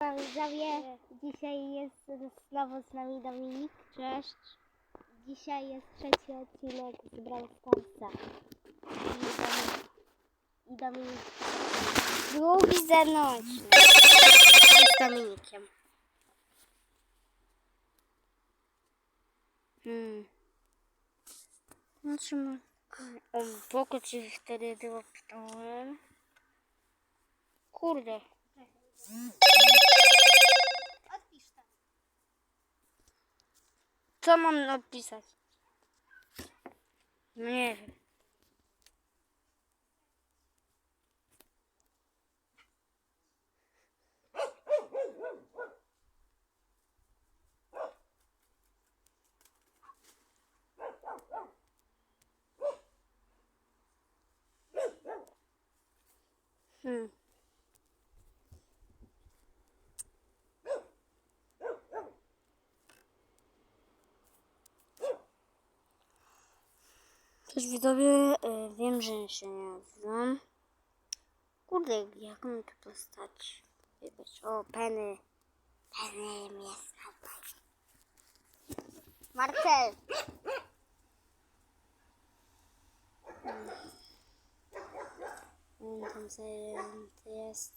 Widzowie, dzisiaj jest znowu z nami Dominik. Cześć. Dzisiaj jest trzeci odcinek z Brawl Starsa. I Dominik, Drugi mną. jest Dominikiem. Hmm. No trzymaj. O, boku ci wtedy pytałem. Kurde. To. Co mam napisać? No nie wiem. Hmm. Też widzowie, y, wiem, że się nie znam. Kurde, jak mam tu postać? Wybrać. O, Penny. Penny jest tutaj. Marcel! On tam zajęty jest.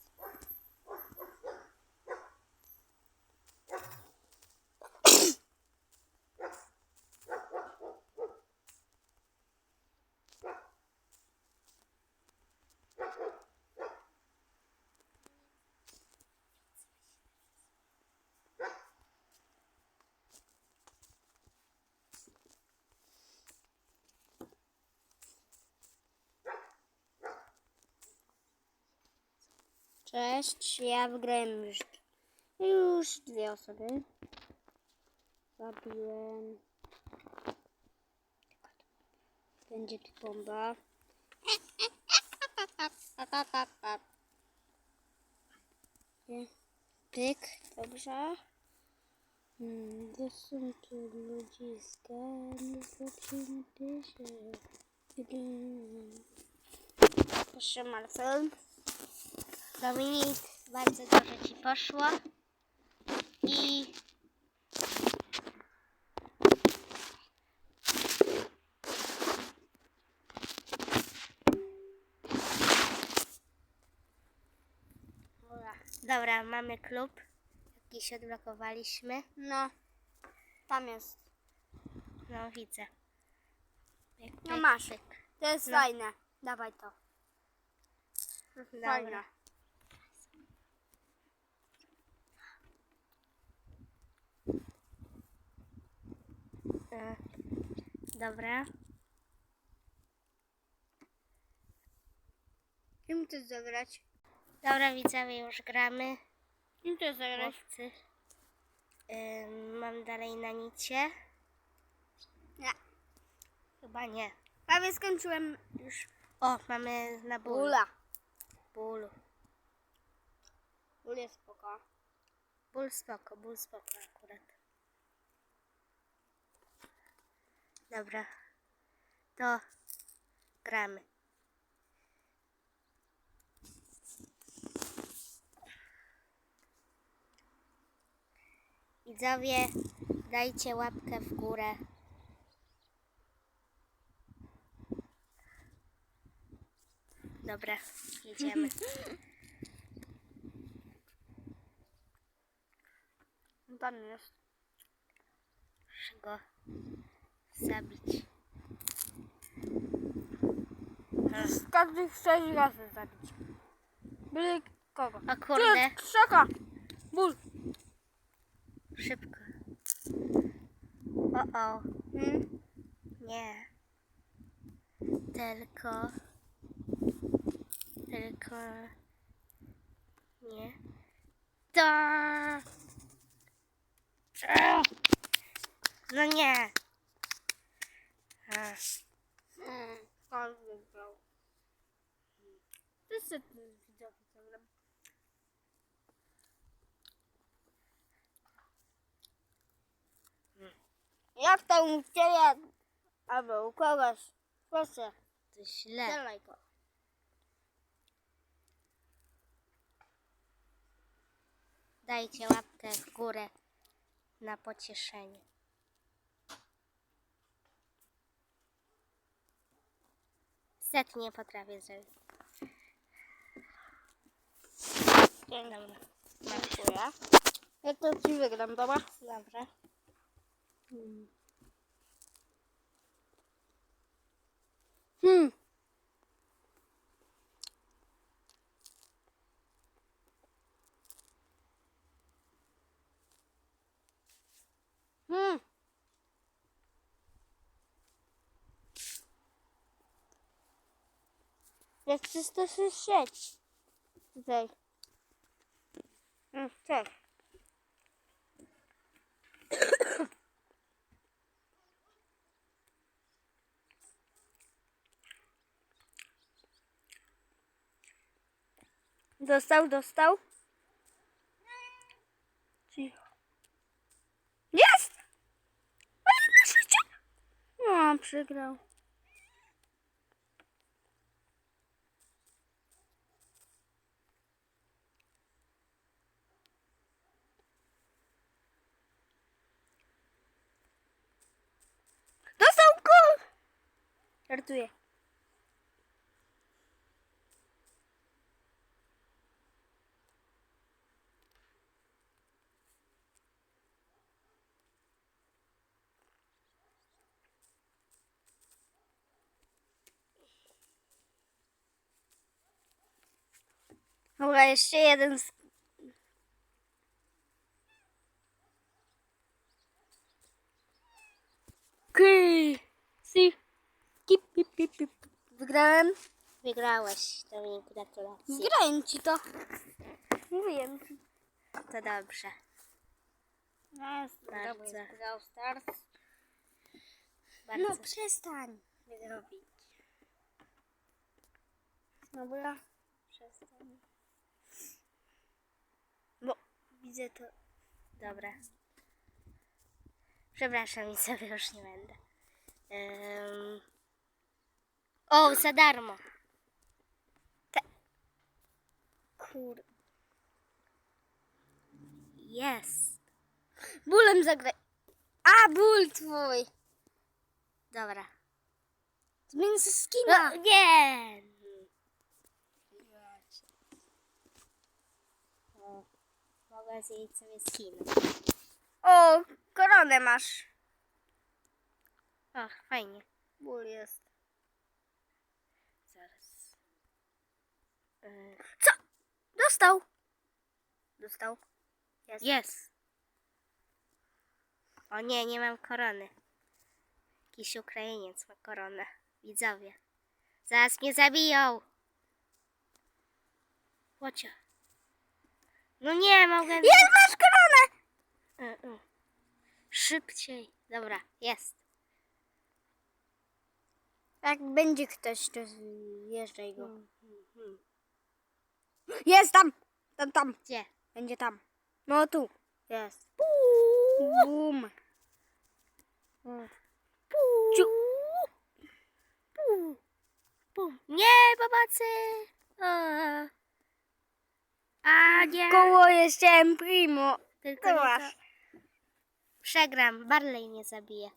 Cześć, ja wygrałem już, już dwie osoby. Zabiłem. Będzie tu bomba. Pyk, dobrze. Hmm, to są tu zaczynajcie się. Proszę Marcel. Dominik, bardzo dobrze Ci poszło. I Dobra, Dobra, mamy klub. Jakiś odblokowaliśmy. No, tam jest. No widzę. Pyk, No pyk, masz. pyk. To jest No. fajne. Dawaj to. Fajne. E, Dobra. Kim ty zagrać? Dobra, widzowie, już gramy. Kim ty zagrać? Chłopcy. Mam dalej na nicie. Nie. Chyba nie. Prawie skończyłem już. O, mamy na bólu. Bula. Bólu. Ból jest spoko. Ból spoko, ból spoko akurat. Dobra. To gramy. Widzowie, dajcie łapkę w górę. Dobra, jedziemy. Tam jest. Muszę go zabić. Z każdych sześć razy zabić. Byle kogo. Tu kurde, krzaka. Ból. szybko. O, o, Hmm? nie. Tylko, tylko, nie. To. No nie. Każdy widzowie zagram. Jak to u ciebie albo u kogoś? Proszę, To źle. strzelaj go. dajcie łapkę w górę na pocieszenie. Set nie potrafię zrobić. Dzień. Dziękuję. Ja to ci wygram, dobra? Dobrze. Hmm. Hmm. Hmm. Jest 366. Tutaj. Mm, tak. Dostał, dostał. Cicho. Jest! No, przegrał. Dostał gol! Żartuję. Dobra, jeszcze jeden. z- Wygrałem? Wygrałeś, Dominiku, gratulacje. Zgrałem ci to. Mówiłem ci. To dobrze. No, Bardzo. Brawl Stars. Bardzo No przestań mnie robić. Dobra. przestań. Bo widzę to. Dobra. Przepraszam i sobie już nie będę. Ym... O, za darmo. Kur... Jest. Bólem zagraj. A, ból twój. Dobra. Zmień ze skina. No, nie. Mogę zjeść sobie skin. O, koronę masz. Och, fajnie. Ból jest. Zaraz. Yy, Co? Dostał. Dostał. Jest. Jest. O nie, nie mam korony. Jakiś Ukrainiec ma koronę. Widzowie. Zaraz mnie zabiją. Łocia. No nie, mogę... Jest, masz koronę. Y, y. Szybciej. Dobra, jest. Jak będzie ktoś, to wjeżdżaj go. Mhm. Jest tam. Tam, tam. Gdzie? Będzie tam. No tu. Jest. Bum. Ciu. Pu. Pu. Nie, pomocy! O. A nie! Koło jeszcze M Primo. Tylko nie to. Przegram, Barley mnie zabije.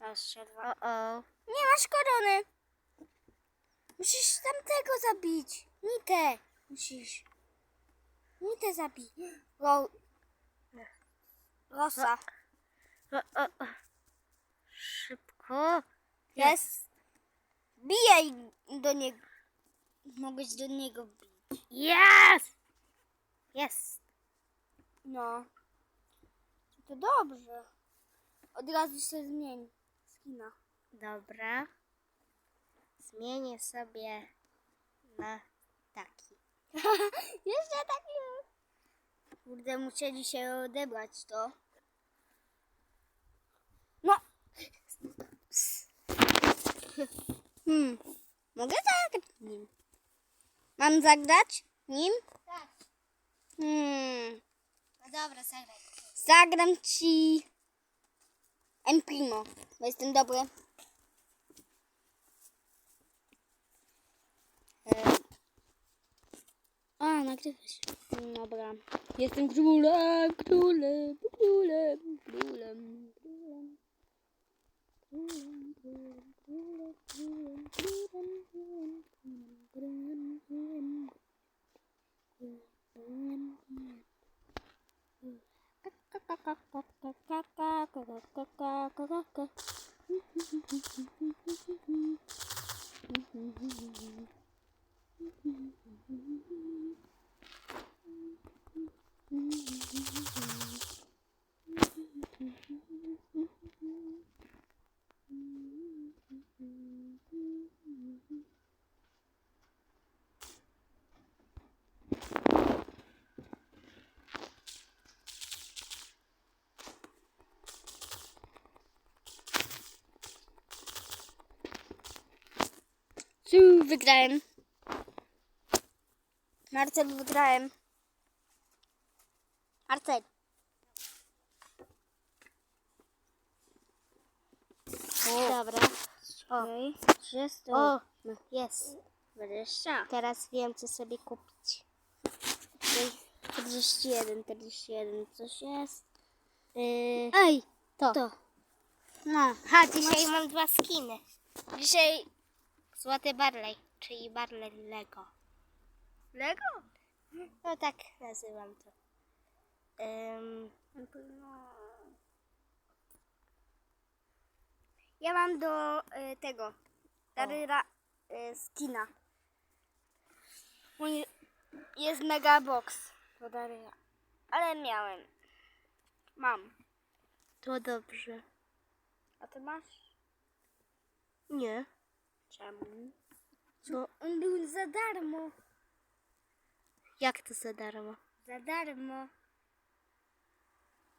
Jeszcze dwa. O, o. Nie masz korony. Musisz tamtego zabić. Nitę. Musisz. Nitę zabij. Ro... Rosa. O, o, o. Szybko. Jest. Bijaj do niego. Mogłeś do niego bić. Jest! Jest. No. To dobrze. Od razu się zmień. Skina. Dobra. Zmienię sobie na taki. Jeszcze taki. Kurde, muszę dzisiaj odebrać to. No. Hmm. Mogę zagrać nim. Mam zagrać nim? Tak. Hmm. No dobra, zagraj. Zagram ci M Primo, bo jestem dobry. A. Dobra. Jestem królem, królem, królem, królem, królem, królem, królem, królem. Wygrałem. Marcel, wygrałem. O, Jest o, no, jest. Wreszcie. Teraz wiem, co sobie kupić. 41, 41, coś jest. Yy, Ej, to. to. No, Ha, dzisiaj mam dwa skiny. dzisiaj Złoty Barley, czyli Barley Lego. Lego? No tak nazywam to. Ym, Ja mam do y, tego. Daryra y, skina. Mój jest mega box do Daryra. Ale miałem. Mam. to dobrze. A ty masz? Nie. Czemu? Bo on był za darmo. Jak to za darmo? Za darmo.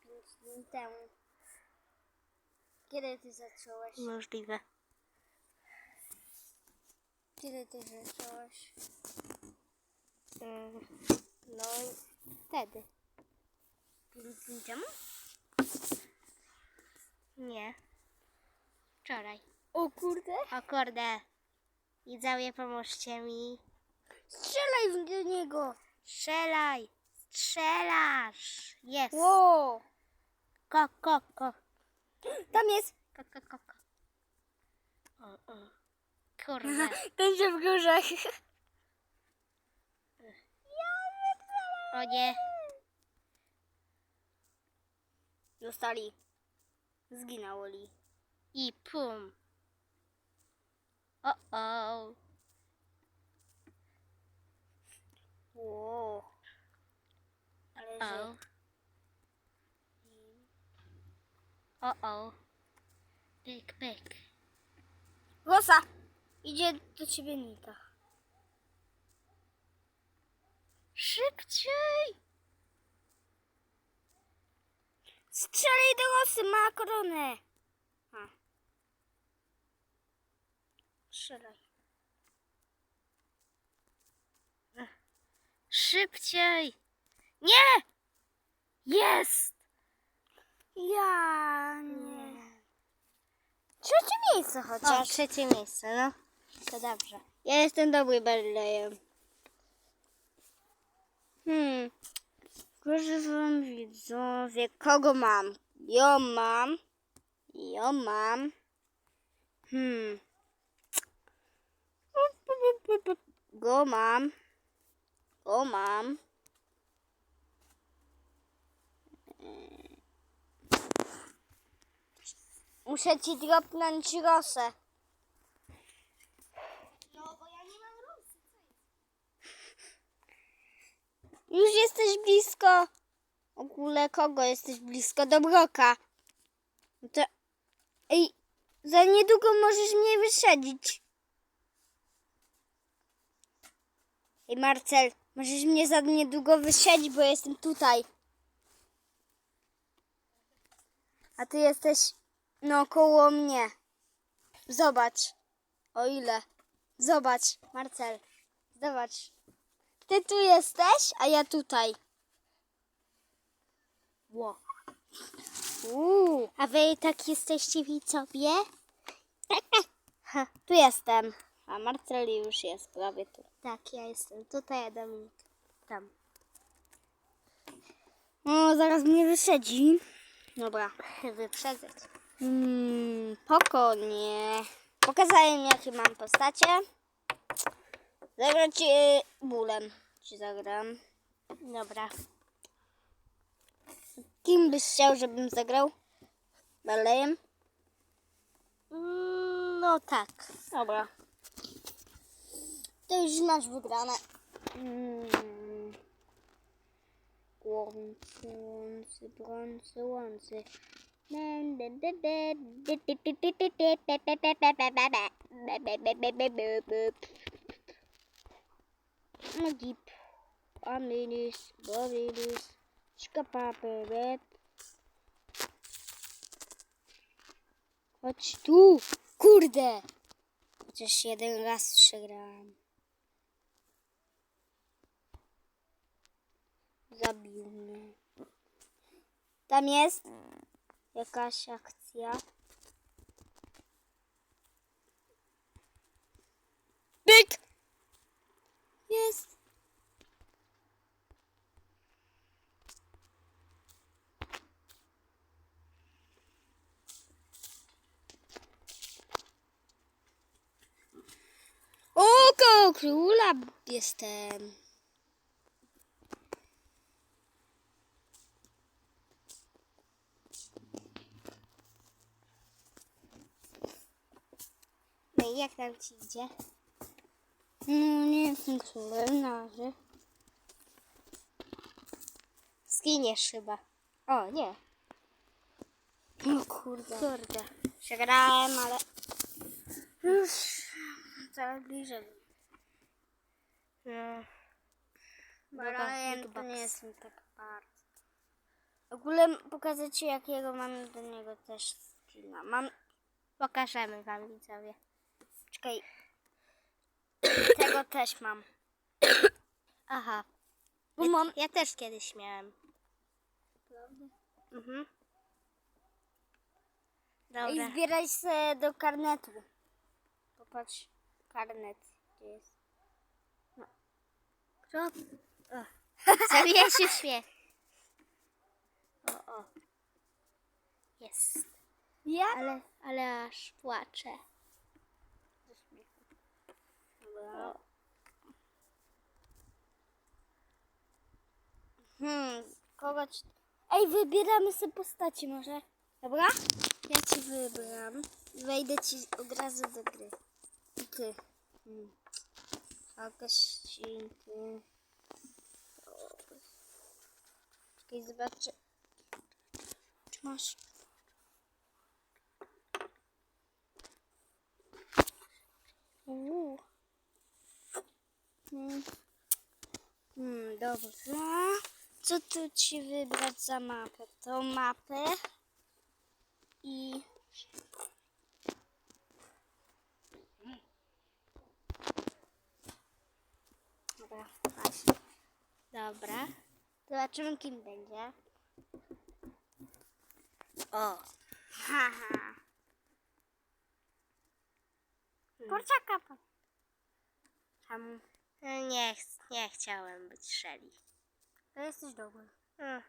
Pięć dni temu. Kiedy ty zacząłeś? Możliwe. Kiedy ty zacząłeś? Ym, no, wtedy. Pięć dni temu? Nie. Wczoraj. O kurde. O kurde. Widzowie, pomóżcie mi. Strzelaj do niego. Strzelaj. Strzelasz. Jest. Wow. Ko, ko, ko. Tam jest. Ko, ko, ko, ko. O. Kurde. W górze. O nie. Dostali. Zginęło li. I pum. O, o. Wow. Ale O. że... O, o. Pyk, pyk. Rosa. Idzie do ciebie Nika. Szybciej. Strzelaj do Rosy, ma koronę. A. Strzelaj. Szybciej. Nie. Jest. Ja nie. Trzecie miejsce O, chociaż. trzecie miejsce, no. To dobrze. Ja jestem dobry Berlejem. Hmm. Proszę wam widzowie, kogo mam? Ją mam. Ją mam. Hmm. Go mam. Go mam. Muszę ci dropnąć rosę. No, bo ja nie mam rusy. Już jesteś blisko. W ogóle kogo jesteś blisko? Dobroka. No to... Ej, za niedługo możesz mnie wysadzić. Ej, Marcel, możesz mnie za niedługo wysadzić, bo jestem tutaj. A ty jesteś, no, koło mnie. Zobacz. O ile. Zobacz, Marcel. Zobacz. Ty tu jesteś, a ja tutaj. Ło. Uuu, A wy tak jesteście widzowie? ha, tu jestem. A Marcel już jest prawie tu. Tak, ja jestem tutaj, a Dominik. Tam. O, zaraz mnie wyszedzi. Dobra. Wyprzedzać. Hmm, pokornie. Pokazałem jakie mam postacie. Zagrać e, bólem. Ci zagram. Dobra. Kim byś chciał, żebym zagrał? Barleyem? Mm, No tak. Dobra. To już masz wygrane. Mm. Łący, łący, brący, łący. Magip. Aminis, Bovinis, Szkapaperet. Chodź tu! Kurde! Chociaż jeden raz przegrałem. Zabił mnie. Tam jest jakaś akcja. Byk! Jest! O, koło króla jestem. No jak tam ci idzie? No, nie jestem królem na razie. Zginiesz chyba. O, nie. O kurde. Kurde. Przegrałem, ale już coraz bliżej. No. Big to nie jestem tak bardzo. W ogóle pokażę ci jakiego mam do niego też skina. Mam, Pokażemy wam widzowie. Czekaj, tego też mam. Aha. Bo Ja, mam, ja też kiedyś miałem. Mhm. i Dobra. zbieraj się do karnetu. Popatrz, karnet, gdzie jest. Kto? O. Zabija się śmiech. O, o. Jest. Ja? Ale, ale aż płaczę. Dobra. Hmm, kogo ci... Ej, wybieramy sobie postaci może. Dobra? Ja ci wybram. Wejdę ci od razu do gry. I ty. Hmm. Augustinki. Czekaj, zobaczę. Czy masz... Uuu. Hmm. Hmm, dobra. Co tu ci wybrać za mapę? Tą mapę i... Dobra, masz. Dobra. Zobaczymy, kim będzie. O. Haha. Kurczaka. pa- Czemu? Nie, ch- nie chciałem być Shelly. To jesteś dobry. Mm.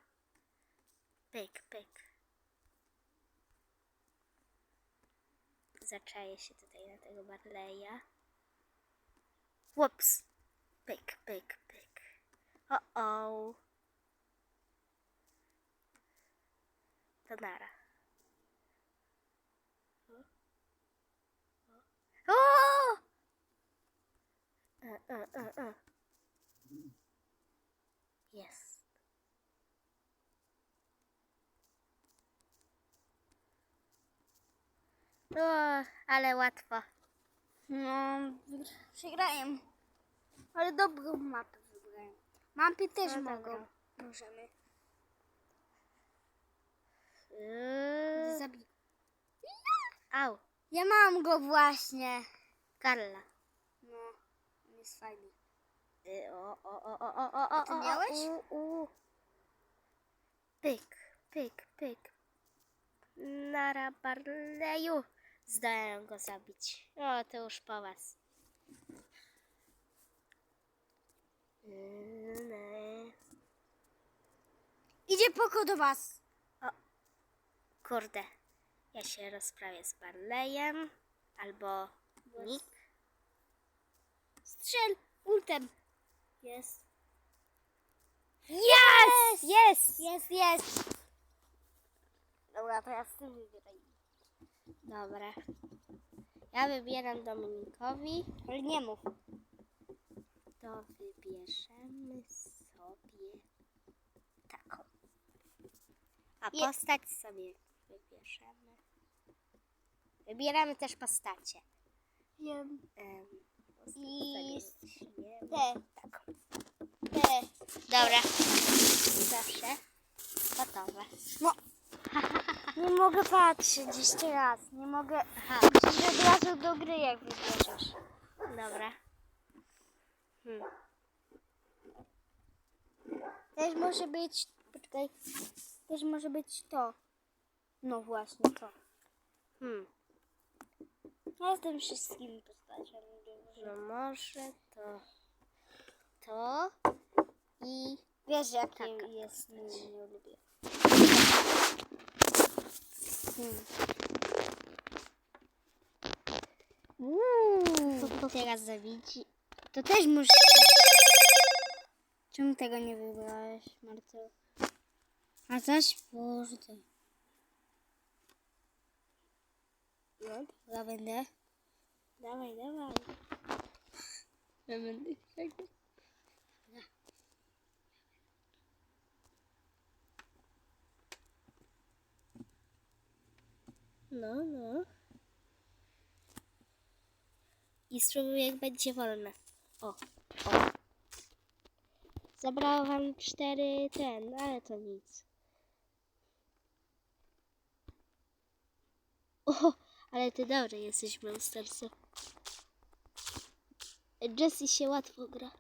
Pyk, pyk. Zaczaję się tutaj na tego Barleya. Ups. Pyk, pyk, pyk. O, o. To nara. O! E, e, e, e. Jest. O, ale łatwo. No, przegrałem. Ale dobrą mapę wybrałem. Mapy też No mogą. dobra. Możemy. Yy, Zabij. Au, Ja mam go właśnie. Karla. Jest fajny. Yy, o, o, o, o, o, o, o, ty o, miałeś? U, u. Pyk, pyk, pyk. Nara Barleju. Zdałem go zabić. O, to już po was. Yy, Idzie poko do was. Kurde. Ja się rozprawię z Barleyem. Albo Nick. Strzel ultem. Jest. Jest! Jest! Jest, jest. Dobra, to ja z tym wybieraj. Dobra. Ja wybieram Dominikowi. Ale nie mów. To wybierzemy sobie taką. A Je- postać sobie wybierzemy. Wybieramy też postacie. Wiem. Em, I te. Taką. Te. Dobra. Zawsze gotowe. No. Nie mogę patrzeć jeszcze raz. Nie mogę. Aha, od razu do gry, jak wybierzesz. dobra. Hmm. Też może być. Poczekaj. Też może być to. No właśnie, to. Hmm. Ja tym wszystkimi postaciami. No może to to i Wiesz, jakie Taka jest. Nie, nie lubię. hmm. Uuu, teraz zawidzi. To też musisz. Czemu tego nie wybrałeś, Marcel? A zaś kurde. No, Ja będę. Dawaj, dawaj. Ja będę. No, no. I spróbuję, jak będzie wolne. O, o. Zabrało wam cztery ten, ale to nic. O, ale ty dobry jesteś, Monsterce. Jessie się łatwo gra.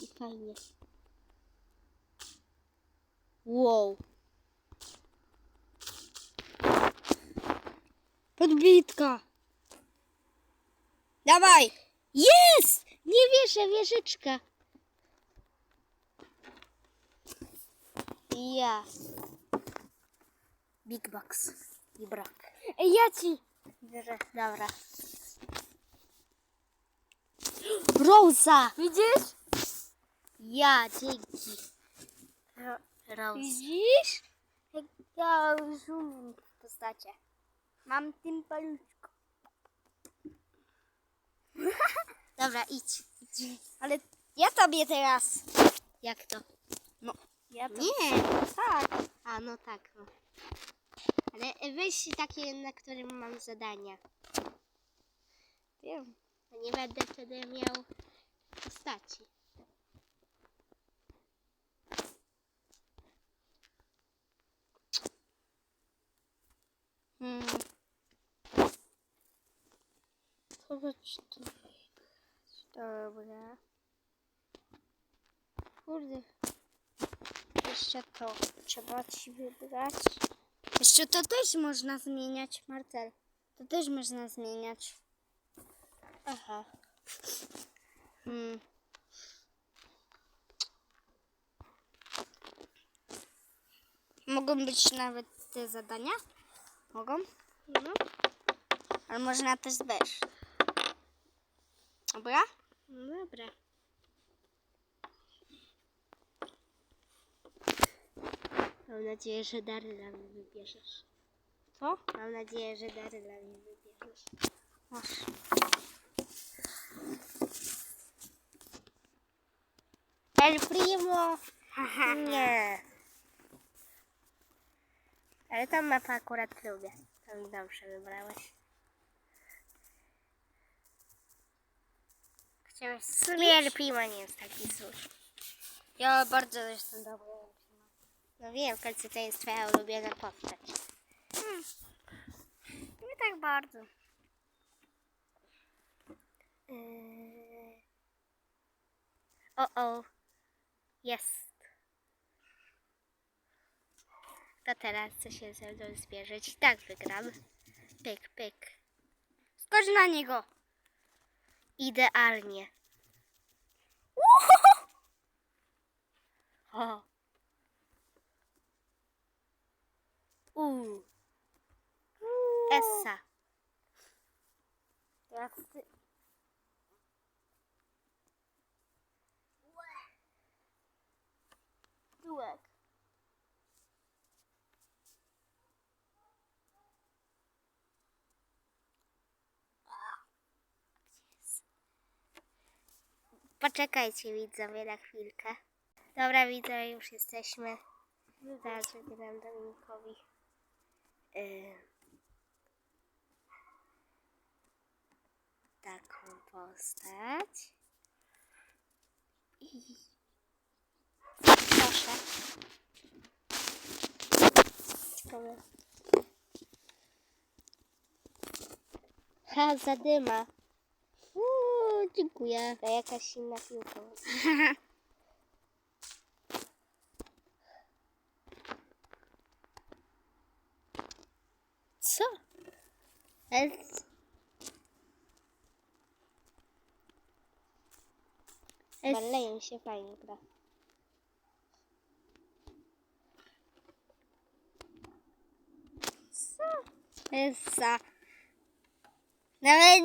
I fajnie. Wow. Podbitka. Dawaj! Jest! Nie wierzę, wieżyczka. Ja. Big box. I brak. Ej, ja ci. Bierze. Dobra. Rosa! Widzisz? Ja, dzięki. Rosa. Widzisz? Jak ja już umiem w postacie. Mam tym paluszko. Dobra, idź. idź. Ale ja tobie teraz. Jak to? No, ja to. Nie. Tak. A, no tak. No. Ale weź takie, na którym mam zadania. Nie będę wtedy miał postaci. Hmm. Zobacz tu. Dobra. Kurde. Jeszcze to trzeba ci wybrać. Jeszcze to też można zmieniać, Marcel. To też można zmieniać. Aha. Hmm. Mogą być nawet te zadania? Mogą? No. Ale można też bez. Dobra? Dobra. Mam nadzieję, że dary dla mnie wybierzesz. Co? Mam nadzieję, że dary dla mnie wybierzesz. Masz. El Primo! Nie. Ale tam mapę akurat lubię. Tam dobrze wybrałeś. Chciałeś W sumie El Primo nie jest taki zły. Ja bardzo jestem dobry. No wiem, w końcu to jest twoja ulubiona postać. Nie tak bardzo. Yy... O, o. Jest. To teraz co się ze mną zbierać? Tak wygram. Pyk, pyk. Skocz na niego. Idealnie. O. U. Essa. Teraz ty. Tułek. Poczekajcie widzowie na chwilkę. Dobra widzowie, już jesteśmy. Zaraz wybieram Dominikowi. Yy, taką postać. I proszę. Ciekawe. Ha, zadyma. Uuu, dziękuję. To jakaś inna piłka. Co? Es... Es... Baleją się fajnie gra. Co? Essa. Nawet